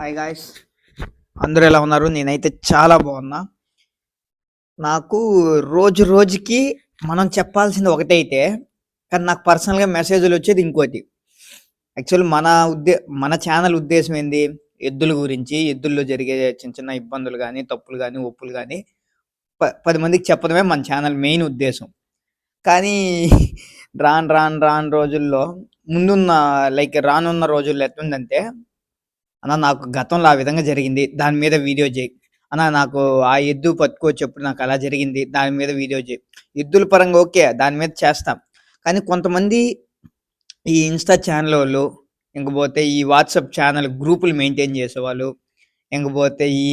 Hi guys అందరూ ఎలా ఉన్నారు? నేనైతే చాలా బాగున్నా. నాకు రోజు రోజుకి మనం చెప్పాల్సింది ఒకటైతే కానీ నాకు పర్సనల్గా మెసేజ్లు వచ్చేది ఇంకోటి. యాక్చువల్ మన ఉద్దే మన ఛానల్ ఉద్దేశం ఏంది? ఎద్దుల గురించి ఎద్దుల్లో జరిగే చిన్న చిన్న ఇబ్బందులు కానీ తప్పులు కానీ ఒప్పులు కానీ ప పది మందికి చెప్పడమే మన ఛానల్ మెయిన్ ఉద్దేశం. కానీ రాను రాను రాను రోజుల్లో ముందున్న లైక్ రానున్న రోజుల్లో ఎట్లుందంటే అన్న నాకు గతంలో ఆ విధంగా జరిగింది. దాని మీద వీడియో చేయి. అన్న నాకు ఆ ఎద్దు పట్టుకోవచ్చప్పుడు నాకు అలా జరిగింది. దాని మీద వీడియో చేయి. ఎద్దుల పరంగా ఓకే దాని మీద చేస్తాం. కానీ కొంతమంది ఈ ఇన్స్టా ఛానల్ వాళ్ళు ఇంకపోతే ఈ వాట్సాప్ ఛానల్ గ్రూపులు మెయింటైన్ చేసేవాళ్ళు ఇంకపోతే ఈ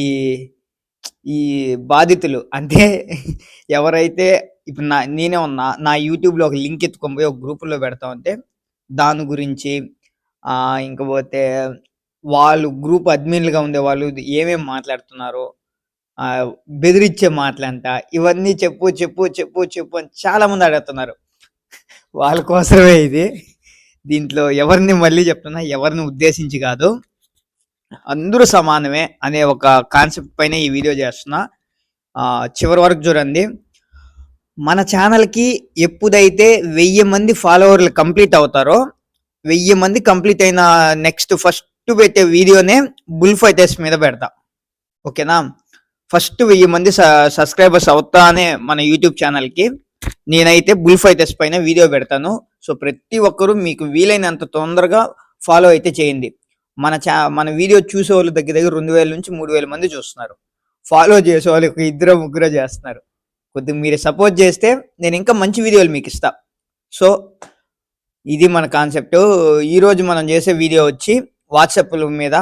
ఈ బాధితులు. అంటే ఎవరైతే ఇప్పుడు నా నేనే ఉన్నా నా యూట్యూబ్లో ఒక లింక్ ఎత్తుకొని పోయి ఒక గ్రూపులో పెడతా ఉంటే దాని గురించి ఇంకపోతే వాళ్ళు గ్రూప్ అడ్మిన్లుగా ఉండే వాళ్ళు ఏమేమి మాట్లాడుతున్నారో బెదిరిచ్చే బెదిరించే మాటలంట ఇవన్నీ చెప్పు చెప్పు చెప్పు చెప్పు అని చాలా మంది అడుగుతున్నారు. వాళ్ళ కోసమే ఇది. దీంట్లో ఎవరిని మళ్ళీ చెప్తున్నా ఎవరిని ఉద్దేశించి కాదు. అందరూ సమానమే అనే ఒక కాన్సెప్ట్ పైన ఈ వీడియో చేస్తున్నా. చివరి వరకు చూడండి. మన ఛానల్కి ఎప్పుడైతే వెయ్యి మంది ఫాలోవర్లు కంప్లీట్ అవుతారో వెయ్యి మంది కంప్లీట్ అయిన నెక్స్ట్ ఫస్ట్ పెట్టే వీడియోనే బుల్ ఫైటర్స్ మీద పెడతా. ఓకేనా? ఫస్ట్ వెయ్యి మంది సబ్స్క్రైబర్స్ అవుతానే మన యూట్యూబ్ ఛానల్కి నేనైతే బుల్ ఫైటర్స్ పైన వీడియో పెడతాను. సో ప్రతి ఒక్కరూ మీకు వీలైనంత తొందరగా ఫాలో అయితే చేయండి. మన ఛా మన వీడియో చూసే వాళ్ళు దగ్గర దగ్గర రెండు వేల నుంచి మూడు వేల మంది చూస్తున్నారు. ఫాలో చేసే వాళ్ళు ఒక ఇద్దరు ముగ్గురు చేస్తున్నారు. కొద్దిగా మీరు సపోర్ట్ చేస్తే నేను ఇంకా మంచి వీడియోలు మీకు ఇస్తా. సో ఇది మన కాన్సెప్ట్ ఈరోజు మనం చేసే వీడియో వచ్చి వాట్సాప్ల మీద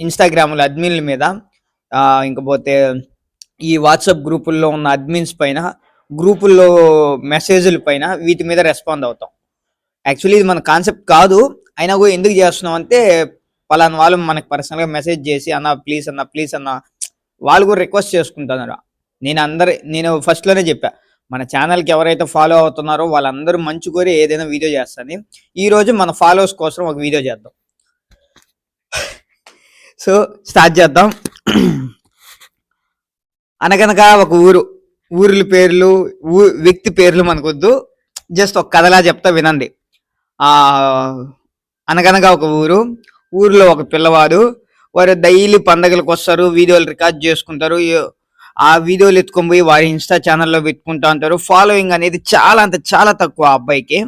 ఇన్స్టాగ్రామ్ల అడ్మిన్ల మీద ఇంకపోతే ఈ వాట్సాప్ గ్రూపుల్లో ఉన్న అడ్మిన్స్ పైన గ్రూపుల్లో మెసేజ్ల పైన వీటి మీద రెస్పాండ్ అవుతాం. యాక్చువల్లీ ఇది మన కాన్సెప్ట్ కాదు. అయినా కూడా ఎందుకు చేస్తున్నాం అంటే పలానా వాళ్ళు మనకి పర్సనల్గా మెసేజ్ చేసి అన్న ప్లీజ్ అన్న ప్లీజ్ అన్న వాళ్ళు కూడా రిక్వెస్ట్ చేసుకుంటున్నారు. నేను అందరి నేను ఫస్ట్లోనే చెప్పా మన ఛానల్కి ఎవరైతే ఫాలో అవుతున్నారో వాళ్ళందరూ మంచి కోరి ఏదైనా వీడియో చేస్తాను ఈ రోజు మన ఫాలోవర్స్ కోసం ఒక వీడియో చేద్దాం. సో స్టార్ట్ చేద్దాం. అనగనగా ఒక ఊరు ఊర్ల పేర్లు ఊ వ్యక్తి పేర్లు మనకొద్దు. జస్ట్ ఒక కథలా చెప్తా వినండి. ఆ అనగనగా ఒక ఊరు ఊర్లో ఒక పిల్లవాడు వారు డైలీ పండగలకు వస్తారు వీడియోలు రికార్డ్ చేసుకుంటారు ఆ వీడియోలు ఎత్తుకొని పోయి వారి ఇన్స్టా ఛానల్లో పెట్టుకుంటా ఉంటారు. ఫాలోయింగ్ అనేది చాలా అంటే చాలా తక్కువ ఆ అబ్బాయికి.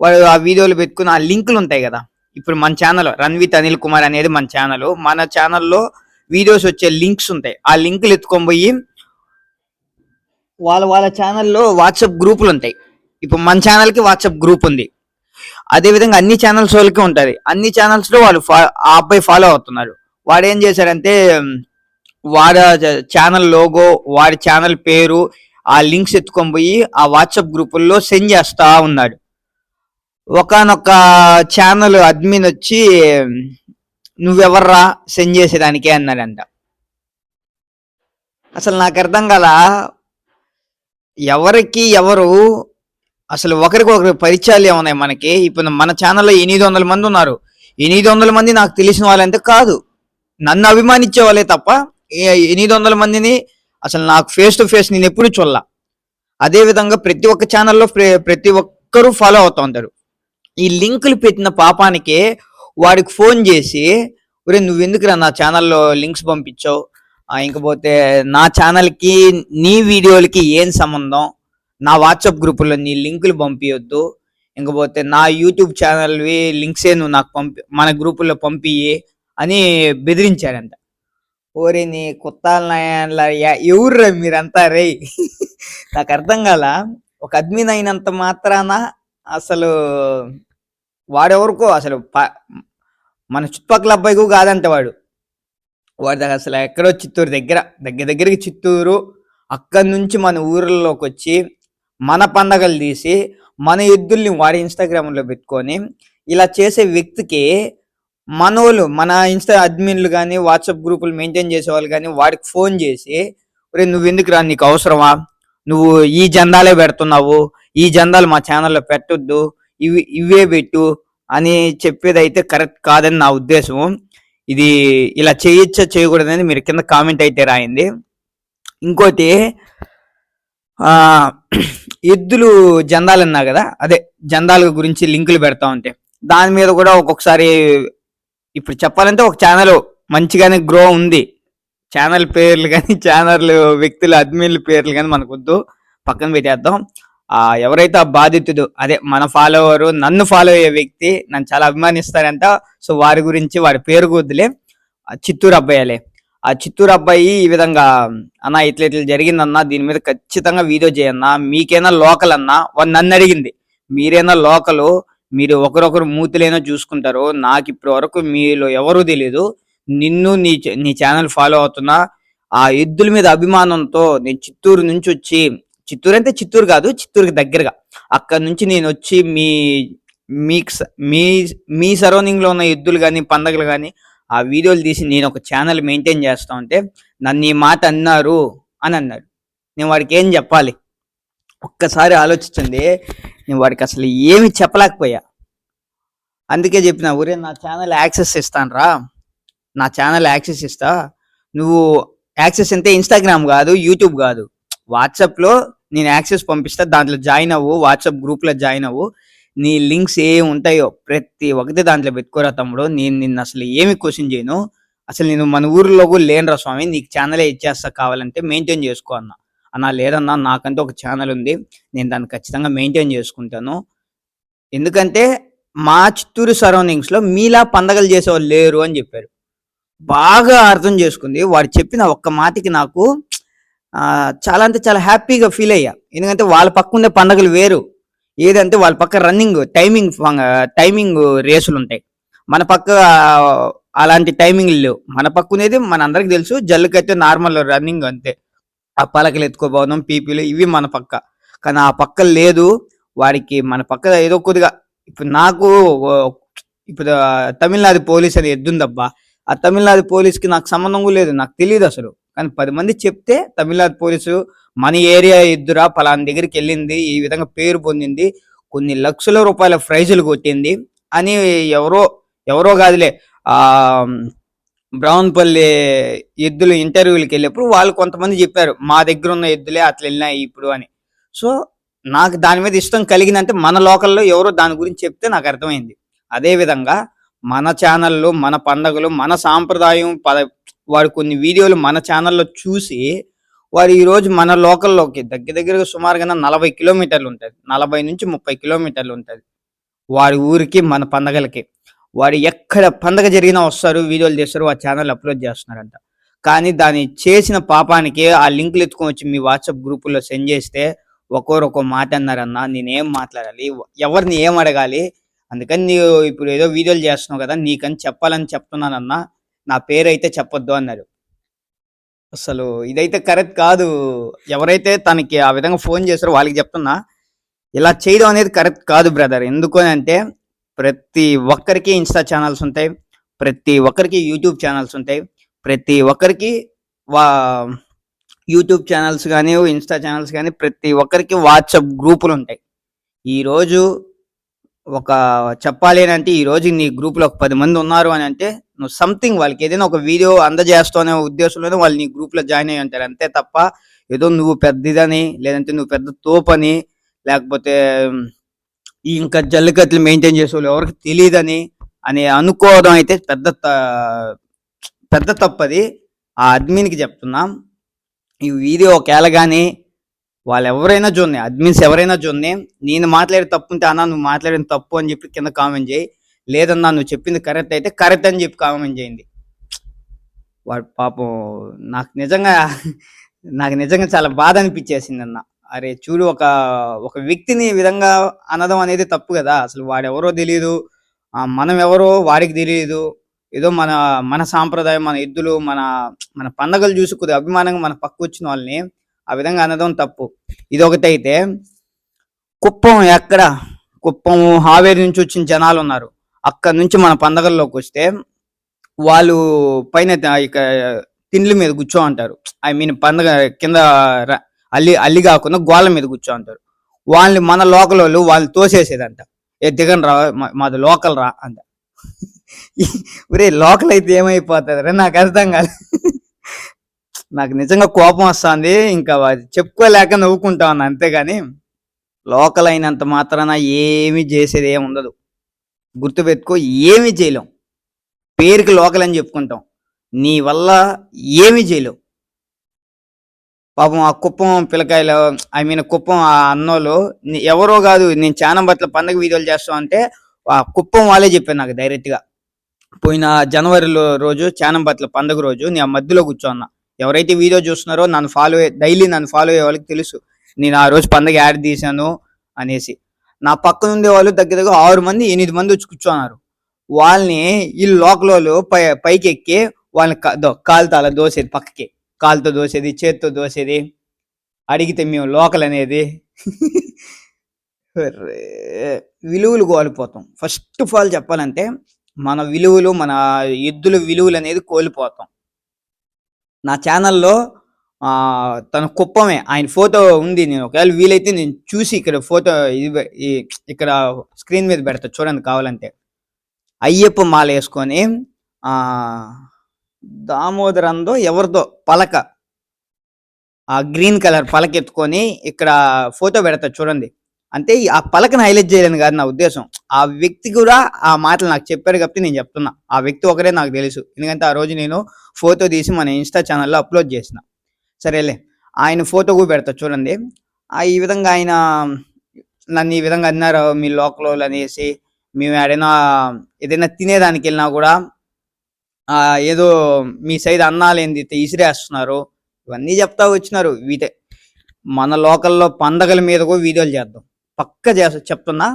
వాడు ఆ వీడియోలు పెట్టుకుని ఆ లింకులు ఉంటాయి కదా. ఇప్పుడు మన ఛానల్ రణ్వీత్ అనిల్ కుమార్ అనేది మన ఛానల్ మన ఛానల్లో వీడియోస్ వచ్చే లింక్స్ ఉంటాయి. ఆ లింకులు ఎత్తుకొని పోయి వాళ్ళ వాళ్ళ ఛానల్లో వాట్సాప్ గ్రూపులు ఉంటాయి. ఇప్పుడు మన ఛానల్కి వాట్సాప్ గ్రూప్ ఉంది. అదేవిధంగా అన్ని ఛానల్స్ వాళ్ళకి ఉంటుంది. అన్ని ఛానల్స్లో వాళ్ళు ఫా- ఆ అబ్బాయి ఫాలో అవుతున్నారు. వాడు ఏం చేశారంటే వాడి ఛానల్ లోగో వాడి ఛానల్ పేరు ఆ లింక్స్ ఎత్తుకొని పోయి ఆ వాట్సాప్ గ్రూపుల్లో సెండ్ చేస్తూ ఉన్నాడు. ఒకనొక ఛానల్ అడ్మిన్ వచ్చి నువ్వెవర్రా? సెండ్ చేసేదానికే అన్నాడంట. అసలు నాకు అర్థం కాల ఎవరికి ఎవరు అసలు ఒకరికి ఒకరి పరిచయాలు ఏమున్నాయి మనకి? ఇప్పుడు మన ఛానల్లో ఎనిమిది వందల మంది ఉన్నారు. ఎనిమిది వందల మంది నాకు తెలిసిన వాళ్ళంటే కాదు. నన్ను అభిమానించే వాళ్ళే తప్ప ఎనిమిది వందల మందిని అసలు నాకు ఫేస్ టు ఫేస్ నేను ఎప్పుడు చూడాల. అదే విధంగా ప్రతి ఒక్క ఛానల్లో ప్రతి ఒక్కరూ ఫాలో అవుతూ ఉంటారు. ఈ లింకులు పెట్టిన పాపానికి వాడికి ఫోన్ చేసి ఒరే నువ్వెందుకురా నా ఛానల్లో లింక్స్ పంపించావు? ఇంకపోతే నా ఛానల్కి నీ వీడియోలకి ఏం సంబంధం? నా వాట్సాప్ గ్రూపుల్లో నీ లింకులు పంపించొద్దు ఇంకపోతే నా యూట్యూబ్ ఛానల్వి లింక్సే నువ్వు నాకు పంపి మన గ్రూపుల్లో పంపియి అని బెదిరించారంట. ఓరే నీ కుత్తాల ఎవర్రా మీరంతా? రే నాకు అర్థం కాల? ఒక అడ్మిన్ అయినంత మాత్రాన అసలు వాడెవరికో అసలు ప- మన చుట్టుపక్కల అబ్బాయికు కాదంట వాడు. వాడి దగ్గర అసలు ఎక్కడో చిత్తూరు దగ్గర దగ్గర దగ్గరికి చిత్తూరు అక్కడి నుంచి మన ఊర్లలోకి వచ్చి మన పండగలు తీసి మన ఎద్దుల్ని వాడి ఇన్స్టాగ్రామ్లో పెట్టుకొని ఇలా చేసే వ్యక్తికి మనోళ్ళు మన ఇన్స్టా అడ్మిన్లు కానీ వాట్సాప్ గ్రూపులు మెయింటైన్ చేసే వాళ్ళు కానీ వాడికి ఫోన్ చేసి ఒరే నువ్వు ఎందుకు రా నీకు అవసరమా? నువ్వు ఈ జెండాలే పెడుతున్నావు ఈ జెండాలు మా ఛానల్లో పెట్టొద్దు ఇవి ఇవే పెట్టు అని చెప్పేది అయితే కరెక్ట్ కాదని నా ఉద్దేశం ఇది ఇలా చేయొచ్చా చేయకూడదని మీరు కింద కామెంట్ అయితే రాయింది ఇంకోటి ఎద్దులు జందాలు అన్నా కదా అదే జందాల గురించి లింకులు పెడతా ఉంటే దాని మీద కూడా ఒక్కొక్కసారి ఇప్పుడు చెప్పాలంటే ఒక ఛానల్ మంచిగానే గ్రో ఉంది. ఛానల్ పేర్లు కానీ ఛానల్ వ్యక్తుల అడ్మిన్ల పేర్లు కానీ మనకొద్దు. పక్కన పెట్టేద్దాం. ఆ ఎవరైతే ఆ బాధితుడు అదే మన ఫాలోవర్ నన్ను ఫాలో అయ్యే వ్యక్తి నన్ను చాలా అభిమానిస్తారంట. సో వారి గురించి వారి పేరు వద్దులే ఆ చిత్తూరు అబ్బాయిలే ఆ చిత్తూరు అబ్బాయి ఈ విధంగా అన్న ఇట్లా ఇట్లా జరిగిందన్నా దీని మీద ఖచ్చితంగా వీడియో చేయన్నా మీకైనా లోకల్ అన్నా వాళ్ళు నన్ను అడిగింది. మీరైనా లోకలు? మీరు ఒకరొకరు మూతులైనా చూసుకుంటారు. నాకు ఇప్పటి వరకు మీలో ఎవరూ తెలియదు నిన్ను నీ నీ ఛానల్ ఫాలో అవుతున్నా. ఆ ఎద్దుల మీద అభిమానంతో నేను చిత్తూరు నుంచి వచ్చి చిత్తూరు అంటే చిత్తూరు కాదు చిత్తూరుకి దగ్గరగా. అక్కడ నుంచి నేను వచ్చి మీ మీకు స- మీ మీ సరౌండింగ్లో ఉన్న ఎద్దులు కానీ పండగలు కానీ ఆ వీడియోలు తీసి నేను ఒక ఛానల్ మెయింటైన్ చేస్తా ఉంటే నన్ను ఈ మాట అన్నారు అని అన్నాడు నేను వాడికి ఏం చెప్పాలి? ఒక్కసారి ఆలోచించండి. నేను వాడికి అసలు ఏమి చెప్పలేకపోయా. అందుకే చెప్పిన ఊరే నా ఛానల్ యాక్సెస్ ఇస్తాను రా నా ఛానల్ యాక్సెస్ ఇస్తా. నువ్వు యాక్సెస్ అంటే ఇన్స్టాగ్రామ్ కాదు యూట్యూబ్ కాదు. వాట్సాప్లో నేను యాక్సెస్ పంపిస్తా. దాంట్లో జాయిన్ అవ్వు వాట్సాప్ గ్రూప్లో జాయిన్ అవ్వు. నీ లింక్స్ ఏ ఉంటాయో ప్రతి ఒక్కటి దాంట్లో పెట్టుకోరా తమ్ముడు. నేను నిన్ను అసలు ఏమి క్వశ్చన్ చేయను. అసలు నేను మన ఊర్లో కూడా లేనురా స్వామి. నీకు ఛానలే ఇచ్చేస్తా కావాలంటే మెయింటైన్ చేసుకో అన్న. అన్న లేదన్నా నాకంటే ఒక ఛానల్ ఉంది. నేను దాన్ని ఖచ్చితంగా మెయింటైన్ చేసుకుంటాను. ఎందుకంటే మా చిత్తూరు సరౌండింగ్స్లో మీలా పండగలు చేసేవాళ్ళు లేరు అని చెప్పారు. బాగా అర్థం చేసుకుంది. వాడు చెప్పిన ఒక్క మాటకి నాకు చాలా అంటే చాలా హ్యాపీగా ఫీల్ అయ్యా. ఎందుకంటే వాళ్ళ పక్క ఉండే పండగలు వేరు. ఏదంటే వాళ్ళ పక్క రన్నింగ్ టైమింగ్ టైమింగ్ రేసులు ఉంటాయి మన పక్క అలాంటి టైమింగ్ లేవు. మన పక్క ఉండేది మన అందరికి తెలుసు. జల్లుకైతే నార్మల్ రన్నింగ్ అంతే. ఆ పలకలు ఎత్తుకోబోవడం పీపీలు ఇవి మన పక్క. కానీ ఆ పక్క లేదు. వాడికి మన పక్క ఏదో కొద్దిగా ఇప్పుడు నాకు ఇప్పుడు తమిళనాడు పోలీస్ అని ఎద్దుందబ్బా. ఆ తమిళనాడు పోలీస్కి నాకు సంబంధం కూడా లేదు. నాకు తెలియదు అసలు. కానీ పది మంది చెప్తే తమిళనాడు పోలీసు మన ఏరియా ఎద్దురా పలానా దగ్గరికి వెళ్ళింది ఈ విధంగా పేరు పొందింది కొన్ని లక్షల రూపాయల ప్రైజులు కొట్టింది అని ఎవరో ఎవరో కాదులే ఆ బ్రౌన్పల్లి ఎద్దులు ఇంటర్వ్యూలకు వెళ్ళినప్పుడు వాళ్ళు కొంతమంది చెప్పారు మా దగ్గర ఉన్న ఎద్దులే అట్లా వెళ్ళినాయి ఇప్పుడు అని. సో నాకు దాని మీద ఇష్టం కలిగిందంటే మన లోకల్లో ఎవరో దాని గురించి చెప్తే నాకు అర్థమైంది. అదే విధంగా మన ఛానళ్ళు మన పండగలు మన సాంప్రదాయం పద వాడు కొన్ని వీడియోలు మన ఛానల్లో చూసి వాడు ఈరోజు మన లోకల్లోకి దగ్గర దగ్గరగా సుమారుగా నలభై కిలోమీటర్లు ఉంటుంది. నలభై నుంచి ముప్పై కిలోమీటర్లు ఉంటుంది. వారి ఊరికి మన పండగలకి. వాడు ఎక్కడ పండగ జరిగినా వస్తారు వీడియోలు చేస్తారు ఆ ఛానల్ అప్లోడ్ చేస్తున్నారంట. కానీ దాన్ని చేసిన పాపానికి ఆ లింకులు ఎత్తుకొని వచ్చి మీ వాట్సాప్ గ్రూపుల్లో సెండ్ చేస్తే ఒక్కొరు మాట అన్నారన్న నేనేం మాట్లాడాలి? ఎవరిని ఏం అడగాలి? అందుకని నీవు ఇప్పుడు ఏదో వీడియోలు చేస్తున్నావు కదా నీకని చెప్పాలని చెప్తున్నానన్నా నా పేరు అయితే చెప్పొద్దు అన్నారు. అసలు ఇదైతే కరెక్ట్ కాదు. ఎవరైతే తనకి ఆ విధంగా ఫోన్ చేస్తారో వాళ్ళకి చెప్తున్నా ఇలా చేయడం అనేది కరెక్ట్ కాదు బ్రదర్. ఎందుకు అంటే ప్రతి ఒక్కరికి ఇన్స్టా ఛానల్స్ ఉంటాయి ప్రతి ఒక్కరికి యూట్యూబ్ ఛానల్స్ ఉంటాయి ప్రతి ఒక్కరికి వా యూట్యూబ్ ఛానల్స్ కానీ ఇన్స్టా ఛానల్స్ కానీ ప్రతి ఒక్కరికి వాట్సాప్ గ్రూపులు ఉంటాయి. ఈరోజు ఒక చెప్పాలి అని అంటే ఈ రోజు నీ గ్రూప్లో ఒక పది మంది ఉన్నారు అని అంటే నువ్వు సంథింగ్ వాళ్ళకి ఏదైనా ఒక వీడియో అందజేస్తానే ఉద్దేశంలోనే వాళ్ళు నీ గ్రూప్లో జాయిన్ అయ్యి ఉంటారు. అంతే తప్ప ఏదో నువ్వు పెద్దదని లేదంటే నువ్వు పెద్ద తోపని లేకపోతే ఈ ఇంకా జల్లికట్లు మెయింటైన్ చేసే వాళ్ళు ఎవరికి తెలియదని అని అనుకోవడం అయితే పెద్ద త- పెద్ద తప్పది. ఆ అడ్మిన్కి చెప్తున్నాం. ఈ వీడియో ఒకవేళ కానీ వాళ్ళు ఎవరైనా చూడండి అడ్మిన్స్ ఎవరైనా చూడండి నేను మాట్లాడే తప్పు ఉంటే అన్న నువ్వు మాట్లాడిన తప్పు అని చెప్పి కింద కామెంట్ చేయి. లేదన్నా నువ్వు చెప్పింది కరెక్ట్ అయితే కరెక్ట్ అని చెప్పి కామెంట్ చేయండి. వాడు పాపం నాకు నిజంగా నాకు నిజంగా చాలా బాధ అనిపించేసింది అన్న. అరే చూడు ఒక ఒక వ్యక్తిని విధంగా అనడం అనేది తప్పు కదా. అసలు వాడెవరో తెలియదు మనం ఎవరో వాడికి తెలియదు ఏదో మన మన సాంప్రదాయం మన ఎద్దులు మన మన పండగలు చూసి కొద్దిగా అభిమానంగా మన పక్క వచ్చిన వాళ్ళని ఆ విధంగా అనడం తప్పు. ఇది ఒకటైతే కుప్పం ఎక్కడ? కుప్పం హావేరి నుంచి వచ్చిన జనాలు ఉన్నారు అక్కడ నుంచి మన పండగల్లోకి వస్తే వాళ్ళు పైన ఇక తిండ్ల మీద కూర్చో అంటారు. ఐ మీన్ పండగ కింద అల్లి అల్లి కాకుండా గోళ్ళ మీద కూర్చో అంటారు. వాళ్ళని మన లోకల్ వాళ్ళు వాళ్ళు తోసేసేదంట. ఏ దిగన్ రా మాది లోకల్ రా అంట. ఒరే లోకల్ అయితే ఏమైపోతుంది రే నాకు అర్థం కాదు నాకు నిజంగా కోపం వస్తుంది. ఇంకా అది చెప్పుకోలేక నవ్వుకుంటా ఉన్నా అంతేగాని లోకల్ అయినంత మాత్రాన ఏమీ చేసేది ఏమి ఉండదు. గుర్తుపెట్టుకో ఏమీ చేయలేం. పేరుకి లోకల్ అని చెప్పుకుంటాం. నీ వల్ల ఏమీ చేయలేవు పాపం ఆ కుప్పం పిల్లకాయలు ఐ మీన్ కుప్పం ఆ అన్నోళ్ళు ఎవరో కాదు నేను చాలా బట్ల పండగ వీడియోలు చేస్తాం అంటే ఆ కుప్పం వాళ్ళే చెప్పారు నాకు డైరెక్ట్గా పోయిన జనవరిలో రోజు చానం బట్ల పండుగ రోజు నేను ఆ మధ్యలో కూర్చోన్నా. ఎవరైతే వీడియో చూస్తున్నారో నన్ను ఫాలో డైలీ నన్ను ఫాలో అయ్యే వాళ్ళకి తెలుసు. నేను ఆ రోజు పండగ యాడ్ తీశాను అనేసి. నా పక్కన ఉండే వాళ్ళు దగ్గర దగ్గర ఆరు మంది ఎనిమిది మంది వచ్చి కూర్చున్నారు. వాళ్ళని ఈ లోకల్ వాళ్ళు పై పైకి ఎక్కి వాళ్ళని కాలుతో అలా దోసేది పక్కకి. కాలుతో దోసేది చేత్తో దోసేది. అడిగితే మేము లోకల్ అనేది. విలువలు కోల్పోతాం. ఫస్ట్ ఆఫ్ ఆల్ చెప్పాలంటే మన విలువలు మన ఎద్దుల విలువలు అనేది కోల్పోతాం. నా ఛానల్లో తన కుప్పమే ఆయన ఫోటో ఉంది నేను ఒకవేళ వీలైతే నేను చూసి ఇక్కడ ఫోటో ఇది ఇక్కడ స్క్రీన్ మీద పెడతా చూడండి కావాలంటే. అయ్యప్ప మాల వేసుకొని దామోదరందో ఎవరిదో పలక ఆ గ్రీన్ కలర్ పలక ఎత్తుకొని ఇక్కడ ఫోటో పెడతా చూడండి. అంటే ఆ పలకను హైలైట్ చేయలేను కాదు నా ఉద్దేశం. ఆ వ్యక్తి కూడా ఆ మాటలు నాకు చెప్పారు కాబట్టి నేను చెప్తున్నా. ఆ వ్యక్తి ఒకరే నాకు తెలుసు. ఎందుకంటే ఆ రోజు నేను ఫోటో తీసి మన ఇన్స్టా ఛానల్లో అప్లోడ్ చేసిన. సరేలే ఆయన ఫోటో కూడా పెడతా చూడండి. ఆ ఈ విధంగా ఆయన నన్ను ఈ విధంగా అన్నారు మీ లోకల్ అనేసి మేము ఏడైనా ఏదైనా తినేదానికి వెళ్ళినా కూడా ఏదో మీ సైడ్ అన్నాలు ఏంది ఇసిరేస్తున్నారు ఇవన్నీ చెప్తా వచ్చినారు. వీటే మన లోకల్లో పండగల మీద కూడా వీడియోలు చేద్దాం. పక్క చెప్తున్నా.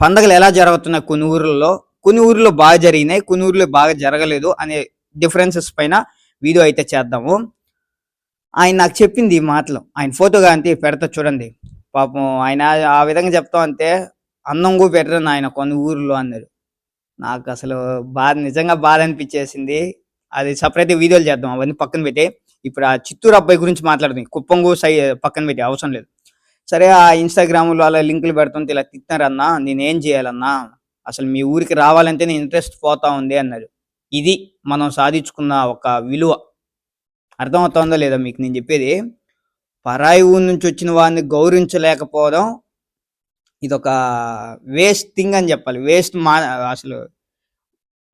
పండగలు ఎలా జరుగుతున్నాయి కొన్ని ఊర్లలో? కొన్ని ఊర్లో బాగా జరిగినాయి కొన్ని ఊర్లో బాగా జరగలేదు అనే డిఫరెన్సెస్ పైన వీడియో అయితే చేద్దాము. ఆయన నాకు చెప్పింది ఈ మాటలు. ఆయన ఫోటో కానీ పెడతా చూడండి. పాపం ఆయన ఆ విధంగా చెప్తా అంటే అన్నం కూడా పెట్టరని ఆయన కొన్ని ఊర్లో అన్నారు. నాకు అసలు బాధ నిజంగా బాధ అనిపించేసింది. అది సపరేట్ వీడియోలు చేద్దాం అవన్నీ పక్కన పెట్టి. ఇప్పుడు ఆ చిత్తూరు అబ్బాయి గురించి మాట్లాడుతుంది. కుప్పంగు సై పక్కన పెట్టి అవసరం లేదు. సరే ఆ ఇన్స్టాగ్రామ్లో అలా లింకులు పెడుతుంటే ఇలా తిట్టినారన్నా నేనేం చేయాలన్నా అసలు మీ ఊరికి రావాలంటే నేను ఇంట్రెస్ట్ పోతా ఉంది అన్నాడు. ఇది మనం సాధించుకున్న ఒక విలువ. అర్థమవుతుందో లేదా మీకు? నేను చెప్పేది పరాయి ఊరి నుంచి వచ్చిన వారిని గౌరవించలేకపోవడం ఇదొక వేస్ట్ థింగ్ అని చెప్పాలి. వేస్ట్ మా అసలు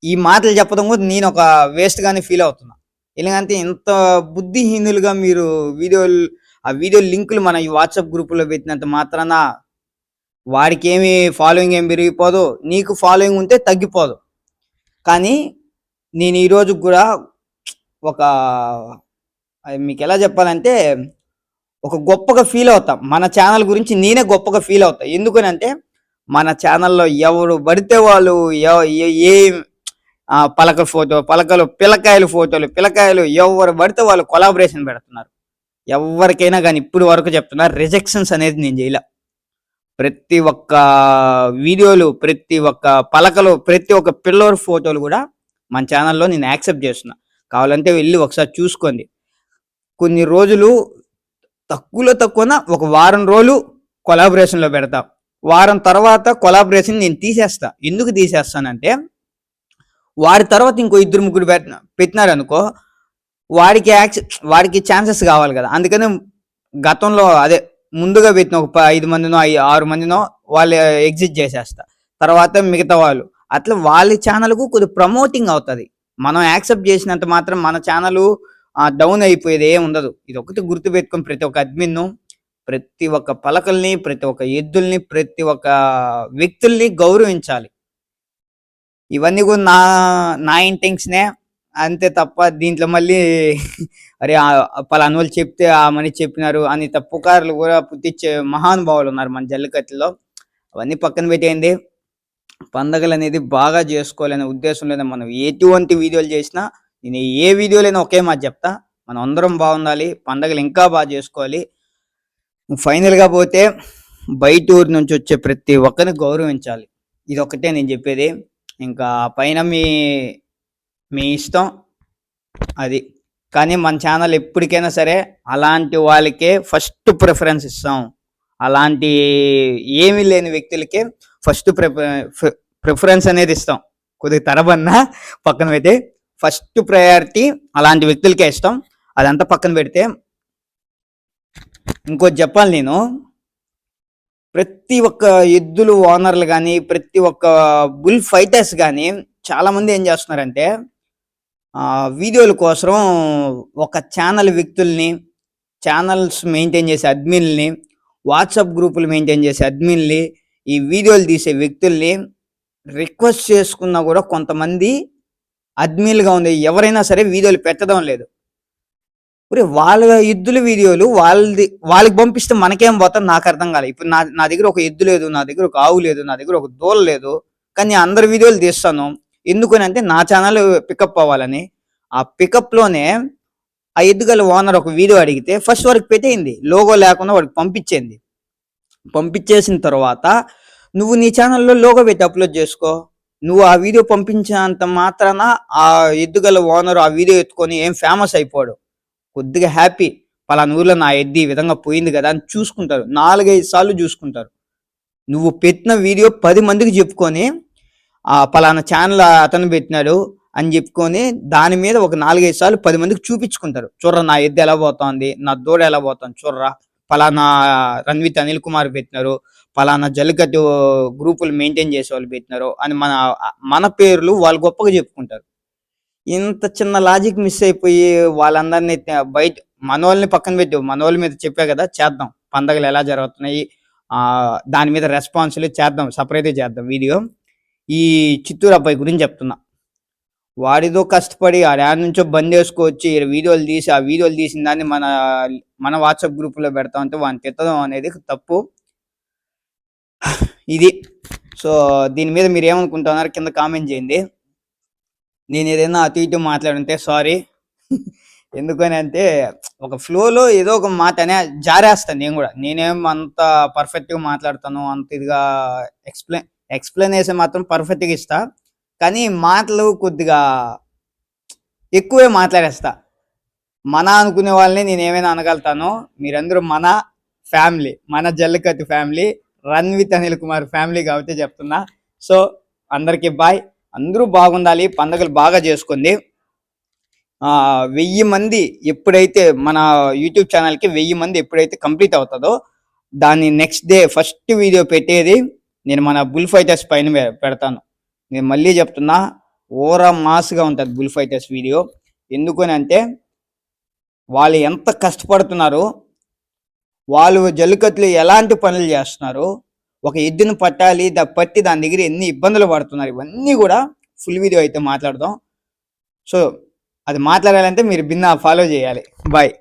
ఈ మాటలు చెప్పడం కూడా నేను ఒక వేస్ట్ గానే ఫీల్ అవుతున్నా. ఎందుకంటే ఇంత బుద్ధిహీనులుగా మీరు వీడియోలు ఆ వీడియో లింకులు మన ఈ వాట్సాప్ గ్రూపులో పెట్టినంత మాత్రాన వాడికి ఏమి ఫాలోయింగ్ ఏం పెరిగిపోదు నీకు ఫాలోయింగ్ ఉంటే తగ్గిపోదు. కానీ నేను ఈరోజు కూడా ఒక అది మీకు ఎలా చెప్పాలంటే ఒక గొప్పగా ఫీల్ అవుతాం. మన ఛానల్ గురించి నేనే గొప్పగా ఫీల్ అవుతా. ఎందుకనంటే మన ఛానల్లో ఎవరు పడితే వాళ్ళు ఎవ- ఏ- పలక ఫోటో పలకలు పిల్లకాయలు ఫోటోలు పిల్లకాయలు ఎవరు పడితే వాళ్ళు కొలాబరేషన్ పెడుతున్నారు. ఎవరికైనా కానీ ఇప్పుడు వరకు చెప్తున్నా రిజెక్షన్స్ అనేది నేను చేయలే. ప్రతి ఒక్క వీడియోలు ప్రతి ఒక్క పలకలు ప్రతి ఒక్క పిల్లోర్ ఫోటోలు కూడా మన ఛానల్లో నేను యాక్సెప్ట్ చేస్తున్నా. కావాలంటే వెళ్ళి ఒకసారి చూసుకోండి. కొన్ని రోజులు తక్కువలో తక్కువన ఒక వారం రోజులు కొలాబరేషన్లో పెడతా. వారం తర్వాత కొలాబరేషన్ నేను తీసేస్తా. ఎందుకు తీసేస్తానంటే వారి తర్వాత ఇంకో ఇద్దరు ముగ్గురు పెట్టిన పెట్టినారనుకో వాడికి యాక్స్ వాడికి ఛాన్సెస్ కావాలి కదా. అందుకని గతంలో అదే ముందుగా పెట్టిన ఒక ఐదు మందినో ఐ- ఆరు మందినో వాళ్ళు ఎగ్జిట్ చేసేస్తా. తర్వాత మిగతా వాళ్ళు. అట్లా వాళ్ళ ఛానల్కు కొద్ది ప్రమోటింగ్ అవుతుంది. మనం యాక్సెప్ట్ చేసినంత మాత్రం మన ఛానల్ డౌన్ అయిపోయేది ఏం ఉండదు. ఇది ఒకటి గుర్తు పెట్టుకొని ప్రతి ఒక్క అడ్మిన్ను ప్రతి ఒక్క పలకల్ని ప్రతి ఒక్క ఎద్దుల్ని ప్రతి ఒక్క వ్యక్తుల్ని గౌరవించాలి. ఇవన్నీ కూడా నా నా ఇంటెన్షనే అంతే తప్ప దీంట్లో మళ్ళీ అరే పలానా వాళ్ళు చెప్తే ఆ మని చెప్పినారు అని తప్పుకారులు కూడా పుట్టించే మహానుభావులు ఉన్నారు మన జల్లికట్టులో. అవన్నీ పక్కన పెట్టేయండి. పండగలు అనేది బాగా చేసుకోవాలనే ఉద్దేశంలోనే మనం ఎటువంటి వీడియోలు చేసినా నేను ఏ వీడియోలైనా ఒకే మాట చెప్తా. మనం అందరం బాగుండాలి పండగలు ఇంకా బాగా చేసుకోవాలి. ఫైనల్గా పోతే బయట ఊరి నుంచి వచ్చే ప్రతి ఒక్కరిని గౌరవించాలి. ఇది ఒకటే నేను చెప్పేది. ఇంకా పైన మీ మీ ఇష్టం అది. కానీ మన ఛానల్ ఎప్పటికైనా సరే అలాంటి వాళ్ళకే ఫస్ట్ ప్రిఫరెన్స్ ఇస్తాం. అలాంటి ఏమీ లేని వ్యక్తులకే ఫస్ట్ ప్రిఫరెన్స్ అనేది ఇస్తాం. కొద్దిగా తరబన్నా పక్కన పెడితే ఫస్ట్ ప్రయారిటీ అలాంటి వ్యక్తులకే ఇస్తాం. అదంతా పక్కన పెడితే ఇంకోటి చెప్పాలి నేను. ప్రతి ఒక్క ఎద్దులు ఓనర్లు కానీ ప్రతి ఒక్క బుల్ ఫైటర్స్ కానీ చాలామంది ఏం చేస్తున్నారంటే వీడియోల కోసం ఒక ఛానల్ వ్యక్తుల్ని ఛానల్స్ మెయింటైన్ చేసే అడ్మిన్ని వాట్సాప్ గ్రూపులు మెయింటైన్ చేసే అడ్మిన్ని ఈ వీడియోలు తీసే వ్యక్తుల్ని రిక్వెస్ట్ చేసుకున్నా కూడా కొంతమంది అడ్మిన్లుగా ఉంది ఎవరైనా సరే వీడియోలు పెట్టడం లేదు. ఒరే వాళ్ళ ఎద్దుల వీడియోలు వాళ్ళది వాళ్ళకి పంపిస్తే మనకేం పోతుంది నాకు అర్థం కాలేదు ఇప్పుడు నా నా దగ్గర ఒక ఎద్దు లేదు నా దగ్గర ఒక ఆవు లేదు నా దగ్గర ఒక దూల లేదు కానీ అందరి వీడియోలు తీస్తాను. ఎందుకని అంటే నా ఛానల్ పికప్ అవ్వాలని. ఆ పికప్లోనే ఆ ఎద్దుగల ఓనర్ ఒక వీడియో అడిగితే ఫస్ట్ వాడికి పెట్టేయింది లోగో లేకుండా వాడికి పంపించేయండి పంపించేసిన తర్వాత నువ్వు నీ ఛానల్లో లోగో పెట్టి అప్లోడ్ చేసుకో. నువ్వు ఆ వీడియో పంపించినంత మాత్రాన ఆ ఎద్దుగల ఓనర్ ఆ వీడియో ఎత్తుకొని ఏం ఫేమస్ అయిపోడు. కొద్దిగా హ్యాపీ పలానా ఊర్లో నా ఎద్దు ఈ విధంగా పోయింది కదా అని చూసుకుంటారు. నాలుగైదు సార్లు చూసుకుంటారు. నువ్వు పెట్టిన వీడియో పది మందికి చెప్పుకొని పలానా ఛానల్ అతను పెట్టినాడు అని చెప్పుకొని దాని మీద ఒక నాలుగైదు సార్లు పది మందికి చూపించుకుంటారు. చూడరా నా ఎద్దు ఎలా పోతోంది నా దూడ ఎలా పోతుంది చూర్రా పలానా రణవీత్ అనిల్ కుమార్ పెట్టినారు పలానా జల్లికట్టు గ్రూపులు మెయింటైన్ చేసే వాళ్ళు పెట్టినారు అని మన మన పేర్లు వాళ్ళు గొప్పగా చెప్పుకుంటారు. ఇంత చిన్న లాజిక్ మిస్ అయిపోయి వాళ్ళందరినీ బయట మనోళ్ళని పక్కన పెట్టి మనోళ్ళ మీద చెప్పా కదా చేద్దాం. పండగలు ఎలా జరుగుతున్నాయి దాని మీద రెస్పాన్స్లు చేద్దాం సపరేట్ చేద్దాం వీడియో. ఈ చిత్తూరు అబ్బాయి గురించి చెప్తున్నా. వాడిదో కష్టపడి ఆ ర్యాన్ నుంచో బంద్ చేసుకొచ్చి వీడియోలు తీసి ఆ వీడియోలు తీసిన దాన్ని మన మన వాట్సాప్ గ్రూప్లో పెడతా ఉంటే వాడిని తిట్టడం అనేది తప్పు. ఇది. సో దీని మీద మీరు ఏమనుకుంటున్నారు? కింద కామెంట్ చేయండి. నేను ఏదైనా అటు ఇటు మాట్లాడుంటే సారీ. ఎందుకని అంటే ఒక ఫ్లోలో ఏదో ఒక మాట అనే జారేస్తాను నేను కూడా. నేనేం అంత పర్ఫెక్ట్గా మాట్లాడతాను అంత ఇదిగా ఎక్స్ప్లెయిన్ ఎక్స్ప్లెనేషన్ మాత్రం పర్ఫెక్ట్గా ఇస్తా. కానీ మాటలు కొద్దిగా ఎక్కువే మాట్లాడేస్తా. మన అనుకునే వాళ్ళని నేను ఏమైనా అనగలుగుతానో మీరందరూ మన ఫ్యామిలీ మన Jallikattu family run with Anil Kumar family కాబట్టి చెప్తున్నా. సో అందరికీ బాయ్ అందరూ బాగుండాలి పండుగలు బాగా చేసుకోండి వెయ్యి మంది ఎప్పుడైతే మన యూట్యూబ్ ఛానల్కి వెయ్యి మంది ఎప్పుడైతే కంప్లీట్ అవుతుందో దాన్ని నెక్స్ట్ డే ఫస్ట్ వీడియో పెట్టేది నేను మన బుల్ ఫైటర్స్ పైన పెడతాను. నేను మళ్ళీ చెప్తున్నా ఓరా మాస్గా ఉంటుంది బుల్ ఫైటర్స్ వీడియో. ఎందుకని అంటే వాళ్ళు ఎంత కష్టపడుతున్నారు వాళ్ళు జల్లికట్లు ఎలాంటి పనులు చేస్తున్నారు ఒక ఎద్దును పట్టాలి దా పట్టి దాని దగ్గర ఎన్ని ఇబ్బందులు పడుతున్నారు ఇవన్నీ కూడా ఫుల్ వీడియో అయితే మాట్లాడదాం. సో అది మాట్లాడాలంటే మీరు భిన్న ఫాలో చేయాలి. బాయ్.